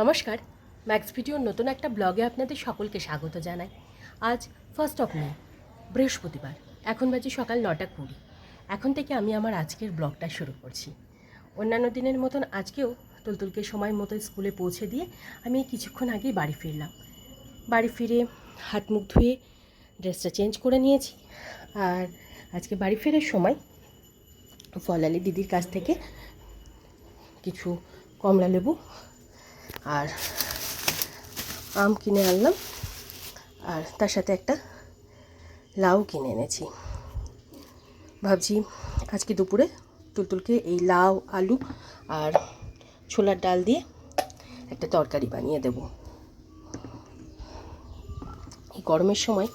নমস্কার ম্যাক্স ভিডিওর নতুন একটা ব্লগে আপনাদের সকলকে স্বাগত জানাই। আজ ফার্স্ট অফ মে বৃহস্পতিবার, এখন বাজে সকাল নটা কুড়ি। এখন থেকে আমি আমার আজকের ব্লগটা শুরু করছি। অন্যান্য দিনের মতন আজকেও তুলতুলকে সময় মতো স্কুলে পৌঁছে দিয়ে আমি কিছুক্ষণ আগেই বাড়ি ফিরলাম। বাড়ি ফিরে হাত মুখ ধুয়ে ড্রেসটা চেঞ্জ করে নিয়েছি। আর আজকে বাড়ি ফেরার সময় ফলালি দিদির কাছ থেকে কিছু কমলা লেবু আর আম কিনে আনলাম। আর তার সাথে একটা লাউ কিনে এনেছি। ভাবছি আজকে দুপুরে তুলতুলকে এই লাউ, আলু আর ছোলার ডাল দিয়ে একটা তরকারি বানিয়ে দেব। এই গরমের সময়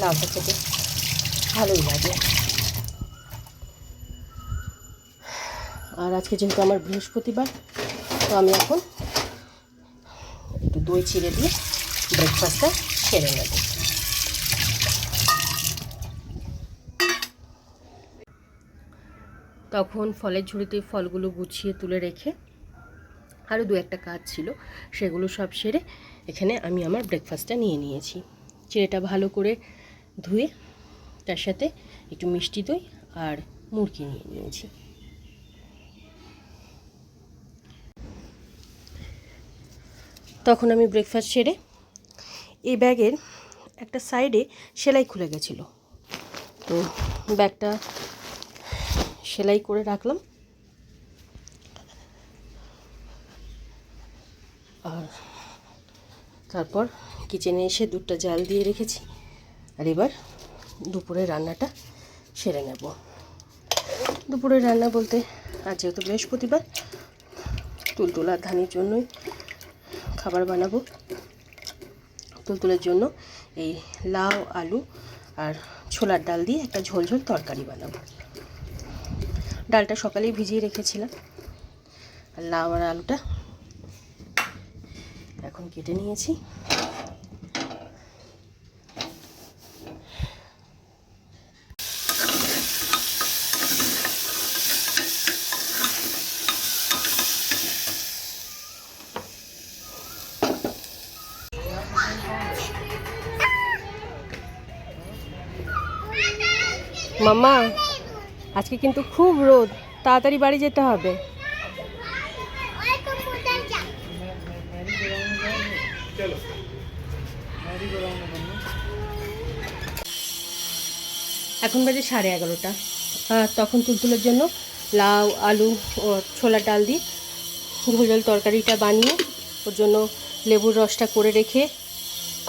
লাউটা খেতে ভালোই লাগে। আর আজকে যেহেতু আমার বৃহস্পতিবার, তো আমি এখন দই চিড়ে দিয়ে ব্রেকফাস্টটা সেরে নেব। তখন ফলের ঝুড়িতে ফলগুলো গুছিয়ে তুলে রেখে আরও দু একটা কাজ ছিল, সেগুলো সব সেরে এখানে আমি আমার ব্রেকফাস্টটা নিয়ে নিয়েছি। চিড়েটা ভালো করে ধুয়ে তার সাথে একটু মিষ্টি দই আর মুরগি নিয়ে নিয়েছি। তখন আমি ব্রেকফাস্ট সেরে এই ব্যাগের একটা সাইডে সেলাই খুলে গেছিল। তো ব্যাগটা সেলাই করে রাখলাম। আর তারপর কিচেনে এসে দুধটা জাল দিয়ে রেখেছি। আর এবার দুপুরে রান্নাটা সেরে নেব। দুপুরে রান্না বলতে আজ যেহেতু বৃহস্পতিবার, তুলতুলা ধানির জন্যই খাবার বানাবো তুলতুলের জন্য। এই লাউ, আলু আর ছোলার ডাল দিয়ে একটা ঝোল ঝোল তরকারি বানাবো। ডালটা সকালেই ভিজিয়ে রেখেছিলাম। আর লাউ আর আলুটা এখন কেটে নিয়েছি। মামা, আজকে কিন্তু খুব রোদ, তাড়াতাড়ি বাড়ি যেতে হবে। এখন বাজে সাড়ে এগারোটা। তখন তুলতুলের জন্য লাউ, আলু ও ছোলার ডাল দিয়ে ঝোল তরকারিটা বানিয়ে ওর জন্য লেবুর রসটা করে রেখে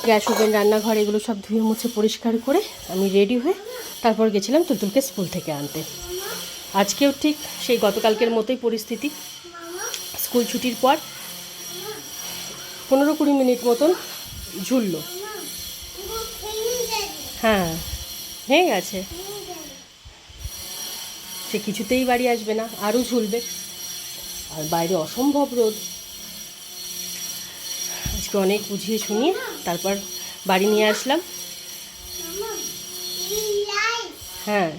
গ্যাস ওভেন, রান্নাঘর, এগুলো সব ধুয়ে মুছে পরিষ্কার করে আমি রেডি হয়ে তারপর গেছিলাম তুলতুলকে স্কুল থেকে আনতে। আজকেও ঠিক সেই গতকালকের মতোই পরিস্থিতি। স্কুল ছুটির পর পনেরো কুড়ি মিনিট মতন ঝুলল। হ্যাঁ হয়ে গেছে। সে কিছুতেই বাড়ি আসবে না, আরও ঝুলবে। আর বাইরে অসম্ভব রোদ। আজকে অনেক বুঝিয়ে শুনিয়ে তারপর বাড়ি নিয়ে আসলাম। হ্যাঁ।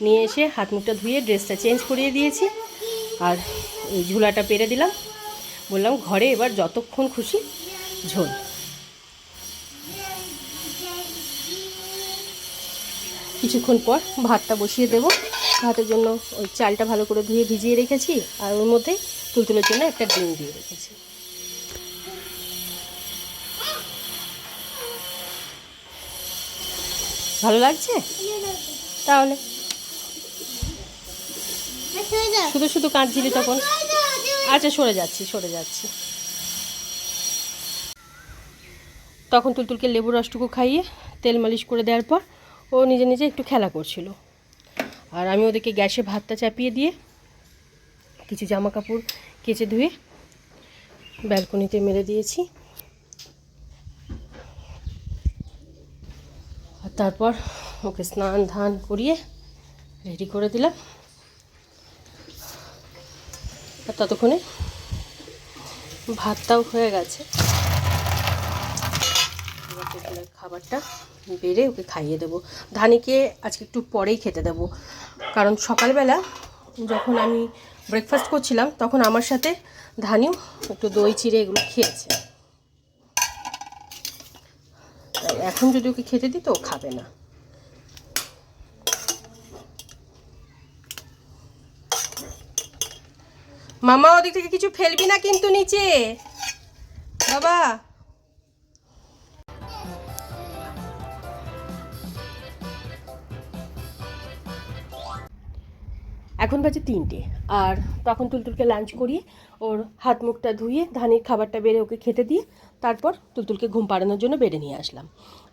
নিয়ে এসে হাত মুখটা ধুয়ে ড্রেসটা চেঞ্জ করিয়ে দিয়েছি। আর এই ঝুলাটা পেরে দিলাম। বললাম, ঘরে এবার যতক্ষণ খুশি ঝোল। কিছুক্ষণ পর ভাতটা বসিয়ে দেবো। ভাতের জন্য ওই চালটা ভালো করে ধুয়ে ভিজিয়ে রেখেছি। আর ওর মধ্যে তুলতুলের জন্য একটা ডিম দিয়ে রেখেছি। ভালো লাগছে? তাহলে। শুধু শুধু কাঁদছিলি তখন? আচ্ছা সরে যাচ্ছি সরে যাচ্ছি। তখন তুলতুলকে লেবু রসটুকু খাইয়ে তেল মালিশ করে দেওয়ার পর ও নিজে নিজে একটু খেলা করছিল। আর আমি ওদেরকে গ্যাসে ভাতটা চাপিয়ে দিয়ে কিছু জামা কাপড় কেচে ধুয়ে ব্যালকনিতে মেরে দিয়েছি। তারপর ওকে স্নান ধান করিয়ে রেডি করে দিলাম। আর ততক্ষণে ভাতটাও হয়ে গেছে। খাবারটা বেড়ে ওকে খাইয়ে দেবো। ধানিকে আজকে একটু পরেই খেতে দেবো। কারণ সকালবেলা যখন আমি ব্রেকফাস্ট করছিলাম, তখন আমার সাথে ধানিও একটু দই চিড়ে এগুলো খেয়েছে তাই এখন যদি ওকে খেতে দিত খাবে না। মামা, ওদিক থেকে কিছু ফেলবি না কিন্তু নিচে। বাবা। এখন বাজে তিনটে, আর তখন তুলতুলকে লাঞ্চ করিয়ে ওর হাত মুখটা ধুয়ে ধানের খাবারটা বেড়ে ওকে খেতে দিয়ে তারপর তুলতুলকে ঘুম পাড়ানোর জন্য বেডে নিয়ে আসলাম।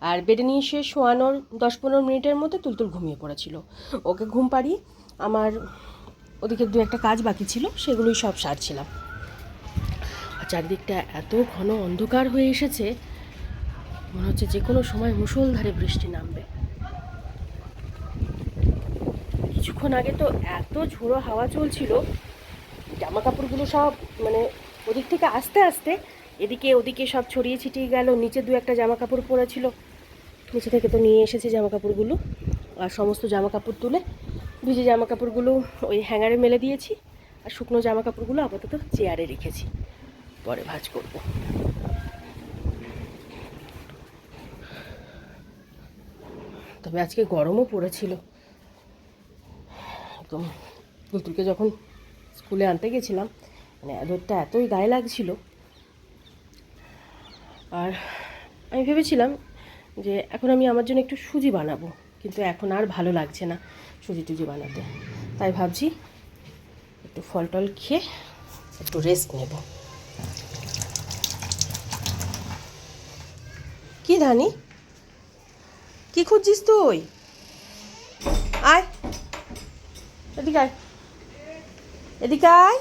আর বেডে নিয়ে এসে শোয়ানোর দশ পনেরো মিনিটের মধ্যে তুলতুল ঘুমিয়ে পড়েছিল। ওকে ঘুম পাড়িয়ে আমার ওদিকে দু একটা কাজ বাকি ছিল, সেগুলোই সব সারছিলাম। চারিদিকটা এত ঘন অন্ধকার হয়ে এসেছে, মনে হচ্ছে যে কোনো সময় মুষলধারে বৃষ্টি নামবে। কিছুক্ষণ আগে তো এত ঝোড়ো হাওয়া চলছিল জামা কাপড়গুলো সব মানে ওদিক থেকে আস্তে আস্তে এদিকে ওদিকে সব ছড়িয়ে ছিটিয়ে গেল, নিচে দু একটা জামা কাপড় পরা ছিল। নিচে থেকে তো নিয়ে এসেছে জামা কাপড়গুলো আর সমস্ত জামা কাপড় তুলে ভিজে জামা কাপড়গুলো ওই হ্যাঙ্গারে মেলে দিয়েছি, আর শুকনো জামা কাপড়গুলো আপাতত চেয়ারে রেখেছি। পরে ভাজ করব। তবে আজকে গরমও পড়েছিল। একদম, পুতুলকে যখন স্কুলে আনতে গেছিলাম মানে রোদটা এতই গায়ে লাগছিল আর আমি ভেবেছিলাম যে এখন আমি আমার জন্য একটু সুজি বানাবো, কিন্তু এখন আর ভালো লাগছে না সুজি টুজি বানাতে। তাই ভাবছি একটু ফল টল খেয়ে একটু রেস্ট নেব। কি ধানি? কি খুঁজছিস তুই? আয়। এদিকে আয়। এদিকে আয়।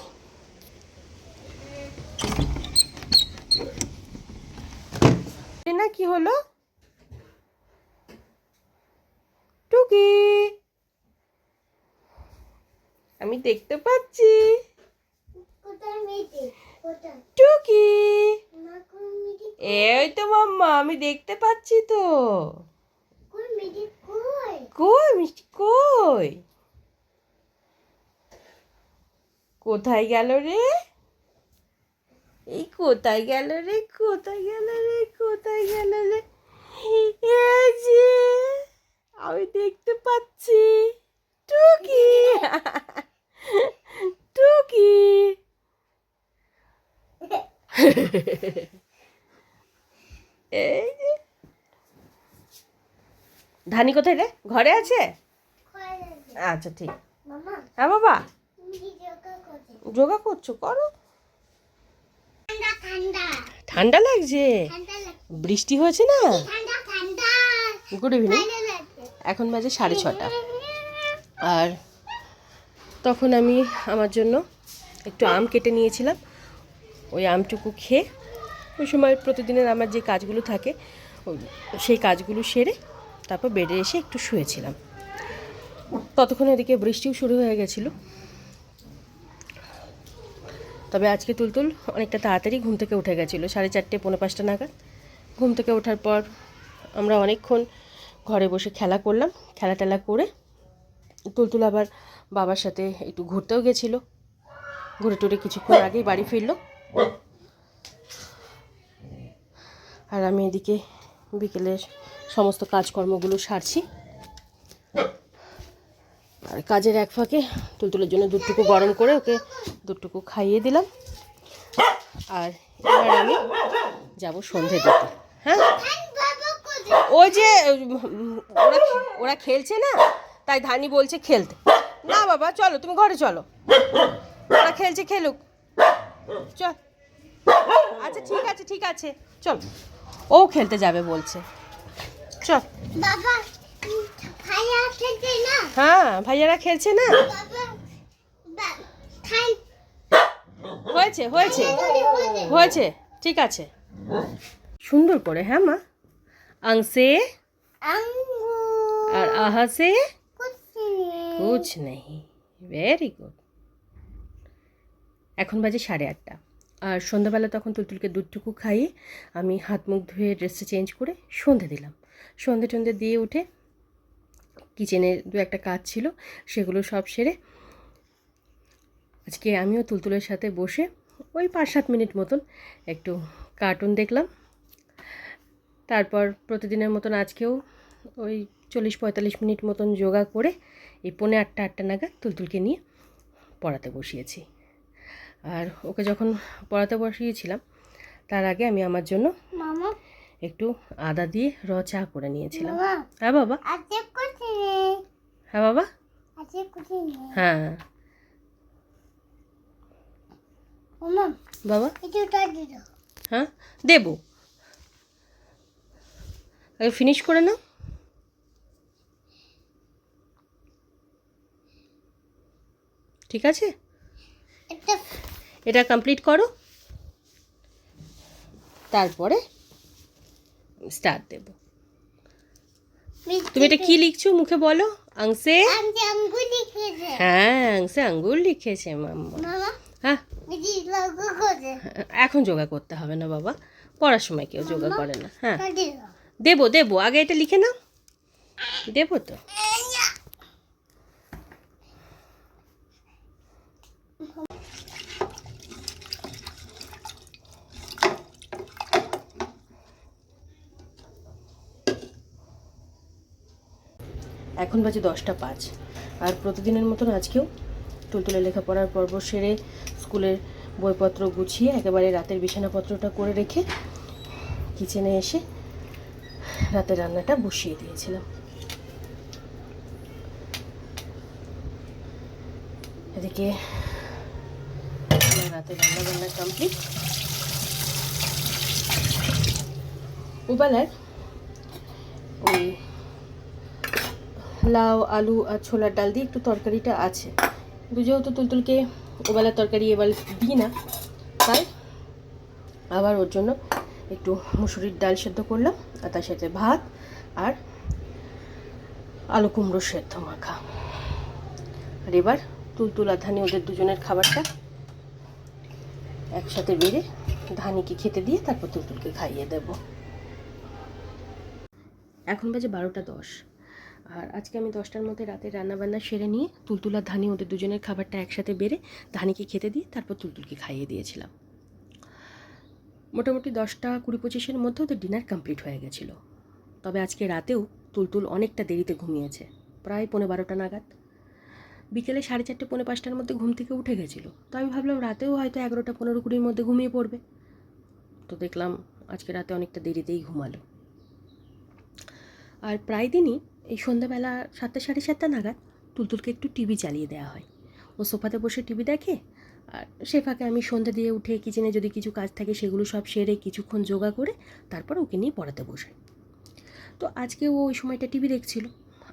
না কি হলো? টুকি। আমি দেখতে পাচ্ছি। টুকি। এই তো মাম্মা আমি দেখতে পাচ্ছি তো। কই মিষ্টি কই? কোথায় গেল রে? এই কোথায় গেল রে কোথায় গেল রে কোথায় গেল রে? যে আমি দেখতে পাচ্ছি টুকি। টুকি। এই যে। ধানি কোথায় রে? ঘরে আছে? আচ্ছা ঠিক। হ্যাঁ বাবা। যোগা করছ? করো। ঠান্ডা। লাগছে? বৃষ্টি হয়েছে না? Good evening. এখন বাজে সাড়ে ছটা। আর তখন আমি আমার জন্য একটু আম কেটে নিয়েছিলাম। ওই আমটুকু খেয়ে ওই সময় প্রতিদিনের আমার যে কাজগুলো থাকে সেই কাজগুলো সেরে তারপর বেডে এসে একটু শুয়েছিলাম। ততক্ষণ এদিকে বৃষ্টিও শুরু হয়ে গেছিল। তবে আজকে তুলতুল অনেকটা তাড়াতাড়ি ঘুম থেকে উঠে গেছিল, সাড়ে চারটে, পৌনে পাঁচটা নাগাদ। ঘুম থেকে ওঠার পর আমরা অনেকক্ষণ ঘরে বসে খেলা করলাম, খেলা টেলা করে তুলতুল আবার বাবার সাথে একটু ঘুরতেও গেছিল। ঘুরে টুরে কিছুক্ষণ আগেই বাড়ি ফিরলো। আর আমি এদিকে বিকেলের সমস্ত কাজকর্মগুলো সারছি। আর কাজের এক ফাঁকে তুলতুলের জন্য দুধটুকু গরম করে ওকে দুধটুকু খাইয়ে দিলাম। আর এবার আমি যাব সন্ধে দিতে হ্যাঁ? ওই যে, ওরা ওরা খেলছে না? তাই ধানি বলছে খেলতে। না বাবা, চলো, তুমি ঘরে চলো। ওরা খেলছে, খেলুক। চল আচ্ছা ঠিক আছে ঠিক আছে। চল। ও খেলতে যাবে বলছে। চল বাবা হ্যাঁ ভাইয়ারা খেলছে না? খাই হয়েছে হয়েছে হয়েছে ঠিক আছে। সুন্দর করে হ্যাঁ মা? আংসে আর আহাসে কুছ নেই। ভেরি গুড এখন বাজে সাড়ে আটটা। আর সন্ধ্যাবেলা তখন তুলতুলকে দুধটুকু খাইয়ে আমি হাত মুখ ধুয়ে ড্রেসটা চেঞ্জ করে সন্ধে দিলাম। সন্ধে টন্ধে দিয়ে উঠে কিচেনের দু একটা কাজ ছিল, সেগুলো সব সেরে আজকে আমিও তুলতুলের সাথে বসে ওই পাঁচ সাত মিনিট মতন একটু কার্টুন দেখলাম। তারপর প্রতিদিনের মতন আজকেও ওই চল্লিশ পঁয়তাল্লিশ মিনিট মতন যোগা করে এই পৌনে আটটা আটটা নাগাদ তুলতুলকে নিয়ে পড়াতে বসিয়েছি। আর ওকে যখন পড়াতে বসিয়েছিলাম, তার আগে আমি আমার জন্য একটু আদা দিয়ে র চা করে নিয়েছিলাম। হ্যাঁ বাবা। হ্যাঁ বাবা। হ্যাঁ। বাবা। হ্যাঁ দেবো। আগে ফিনিশ করে নাও। ঠিক আছে? এটা কমপ্লিট করো। তারপরে স্টার্ট দেব। তুমি এটা কি লিখছো মুখে বলো? আংসে হ্যাঁ আংসে আঙ্গুল লিখেছে মাম্মা। হ্যাঁ। এখন যোগা করতে হবে না বাবা। পড়ার সময় কেউ যোগা করে না। হ্যাঁ। দেবো দেবো। আগে এটা লিখে নাও। দেবো তো। এখন বাজে দশটা পাঁচ। আর প্রতিদিনের মতন আজকেও তুলতুলে লেখাপড়ার পর্ব সেরে স্কুলের বইপত্র গুছিয়ে একেবারে রাতের বিছানাপত্রটা করে রেখে কিচেনে এসে রাতের রান্নাটা বসিয়ে দিয়েছিলাম। এদিকে রাতের রান্না বান্না কমপ্লিট ওবেলার ওই লাউ আলু আর ছোলার ডাল দিয়ে একটু তরকারিটা আছে। যেহেতু তুলতুলকে ওবেলার তরকারি এবার দিই না, তাই আবার ওর জন্য একটু মুসুরির ডাল সেদ্ধ করলাম আর তার সাথে ভাত আর আলু কুমড়ো সেদ্ধ মাখা। আর এবার তুলতুল আর ধানি ওদের দুজনের খাবারটা একসাথে বেড়ে ধানিকে খেতে দিয়ে তারপর তুলতুলকে খাইয়ে দেব। এখন বাজে বারোটা দশ। আর আজকে আমি দশটার মধ্যে রাতে রান্নাবান্না সেরে নিয়ে তুলতুল আর ধানি ওদের দুজনের খাবারটা একসাথে বেড়ে ধানিকে খেতে দিয়ে তারপর তুলতুলকে খাইয়ে দিয়েছিলাম। মোটামুটি দশটা কুড়ি পঁচিশের মধ্যে ওদের ডিনার কমপ্লিট হয়ে গেছিল। তবে আজকে রাতেও তুলতুল অনেকটা দেরিতে ঘুমিয়েছে, প্রায় পৌনে বারোটা নাগাদ। বিকেলে সাড়ে চারটে, পৌনে পাঁচটার মধ্যে ঘুম থেকে উঠে গেছিল। তো আমি ভাবলাম রাতেও হয়তো এগারোটা, পনেরো কুড়ির মধ্যে ঘুমিয়ে পড়বে। তো দেখলাম আজকে রাতে অনেকটা দেরিতেই ঘুমালো। আর প্রায় দিনই এই সন্ধ্যাবেলা সাতটা সাড়ে সাতটা নাগাদ তুলতুলকে একটু টিভি চালিয়ে দেওয়া হয়। ও সোফাতে বসে টিভি দেখে আর সে ফাঁকে আমি সন্ধ্যা দিয়ে উঠে কিচেনে যদি কিছু কাজ থাকে সেগুলো সব সেরে কিছুক্ষণ যোগা করে তারপর ওকে নিয়ে পড়াতে বসে তো আজকে ও ওই সময়টা টিভি দেখছিল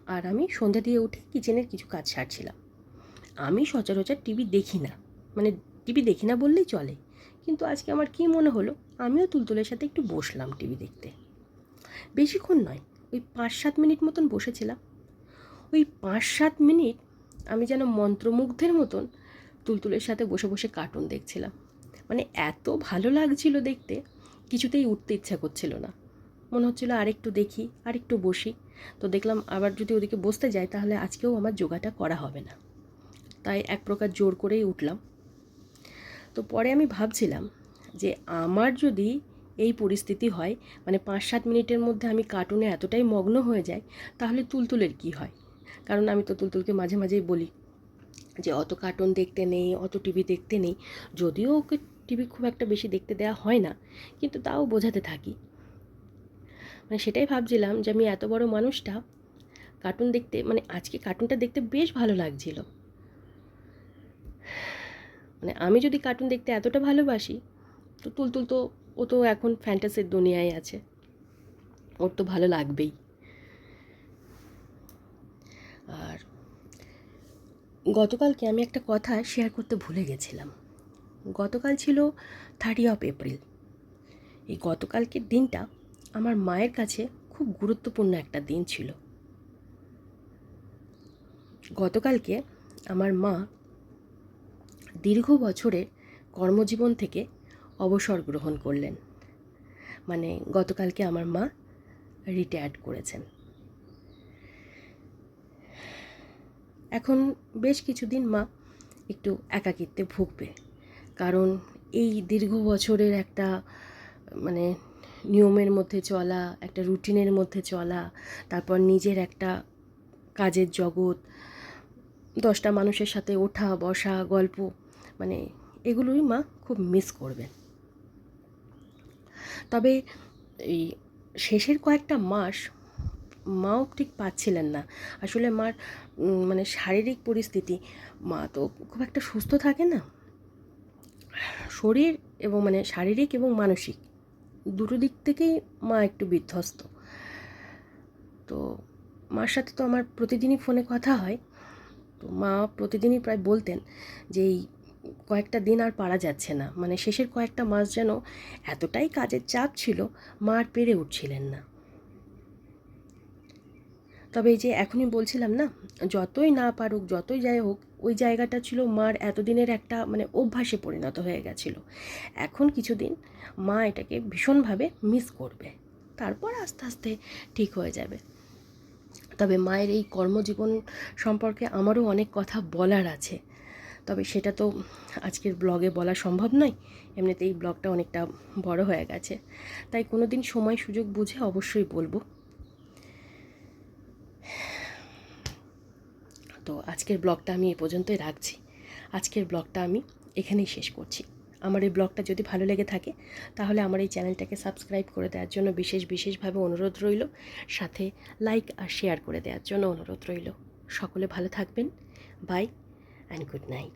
আর আমি সন্ধ্যা দিয়ে উঠে কিচেনের কিছু কাজ সারছিলাম। আমি সচরাচর টিভি দেখি না মানে টিভি দেখি না বললেই চলে। কিন্তু আজকে আমার কী মনে হলো, আমিও তুলতুলের সাথে একটু বসলাম টিভি দেখতে। বেশিক্ষণ নয় ওই পাঁচ সাত মিনিট মতন বসেছিলাম। ওই পাঁচ সাত মিনিট আমি যেন মন্ত্রমুগ্ধের মতন তুলতুলের সাথে বসে বসে কার্টুন দেখছিলাম। মানে এত ভালো লাগছিল দেখতে, কিছুতেই উঠতে ইচ্ছা করছিল না। মনে হচ্ছিল আরেকটু দেখি, আরেকটু বসি। তো দেখলাম আবার যদি ওদিকে বসতে যাই তাহলে আজকেও আমার যোগাটা করা হবে না। তাই এক প্রকার জোর করেই উঠলাম। তো পরে আমি ভাবছিলাম যে আমার যদি এই পরিস্থিতি হয় মানে পাঁচ সাত মিনিটের মধ্যে আমি কার্টুনে এতটাই মগ্ন হয়ে যাই, তাহলে তুলতুলের কি হয়? কারণ আমি তো তুলতুলকে মাঝে মাঝেই বলি যে, অত কার্টুন দেখতে নেই, অত টিভি দেখতে নেই। যদিও ওকে টিভি খুব একটা বেশি দেখতে দেওয়া হয় না, কিন্তু তাও বোঝাতে থাকি। মানে সেটাই ভাবছিলাম যে, আমি এত বড় মানুষটা, কার্টুন দেখতে মানে আজকে কার্টুনটা দেখতে বেশ ভালো লাগছিল। মানে আমি যদি কার্টুন দেখতে এতটা ভালোবাসি, তো তুলতুল তো ও তো এখন ফ্যান্টাসির দুনিয়ায় আছে। ওর তো ভালো লাগবেই। আর গতকালকে আমি একটা কথা শেয়ার করতে ভুলে গেছিলাম। গতকাল ছিল থার্টি অফ এপ্রিল এই গতকালকের দিনটা আমার মায়ের কাছে খুব গুরুত্বপূর্ণ একটা দিন ছিল। গতকালকে আমার মা দীর্ঘ বছরের কর্মজীবন থেকে অবসর গ্রহণ করলেন। মানে গতকালকে আমার মা রিটায়ার্ড করেছেন। এখন বেশ কিছুদিন মা একটু একাকিত্বে ভুগবে। কারণ এই দীর্ঘ বছরের একটা মানে নিয়মের মধ্যে চলা, একটা রুটিনের মধ্যে চলা, তারপর নিজের একটা কাজের জগৎ, দশটা মানুষের সাথে ওঠা, বসা, গল্প মানে এগুলোই মা খুব মিস করবেন। তবে এই শেষের কয়েকটা মাস মাও ঠিক পাচ্ছিলেন না। আসলে মার মানে শারীরিক পরিস্থিতি, মা তো খুব একটা সুস্থ থাকে না। শরীর এবং মানে শারীরিক এবং মানসিক দুটো দিক থেকেই মা একটু বিধ্বস্ত। তো মার সাথে তো আমার প্রতিদিনই ফোনে কথা হয়। তো মা প্রতিদিনই প্রায় বলতেন যে এই কয়েকটা দিন আর পারা যাচ্ছে না। মানে শেষের কয়েকটা মাস যেন এতটাই কাজের চাপ ছিল, মা আর পেরে উঠছিলেন না। তবে এই যে এখনই বলছিলাম না, যতই না পারুক, যতই যাই হোক, ওই জায়গাটা ছিল মার এতদিনের একটা মানে অভ্যাসে পরিণত হয়ে গেছিল। এখন কিছুদিন মা এটাকে ভীষণভাবে মিস করবে। তারপর আস্তে আস্তে ঠিক হয়ে যাবে। তবে মায়ের এই কর্মজীবন সম্পর্কে আমারও অনেক কথা বলার আছে। তবে সেটা তো আজকের ব্লগে বলা সম্ভব নয়। এমনিতে এই ব্লগটা অনেকটা বড় হয়ে গেছে। তাই কোনো দিন সময় সুযোগ বুঝে অবশ্যই বলব। তো আজকের ব্লগটা আমি এ পর্যন্তই রাখছি। আজকের ব্লগটা আমি এখানেই শেষ করছি। আমার এই ব্লগটা যদি ভালো লেগে থাকে, তাহলে আমার এই চ্যানেলটাকে সাবস্ক্রাইব করে দেওয়ার জন্য বিশেষ বিশেষভাবে অনুরোধ রইল। সাথে লাইক আর শেয়ার করে দেওয়ার জন্য অনুরোধ রইল। সকলে ভালো থাকবেন। বাই। and good night.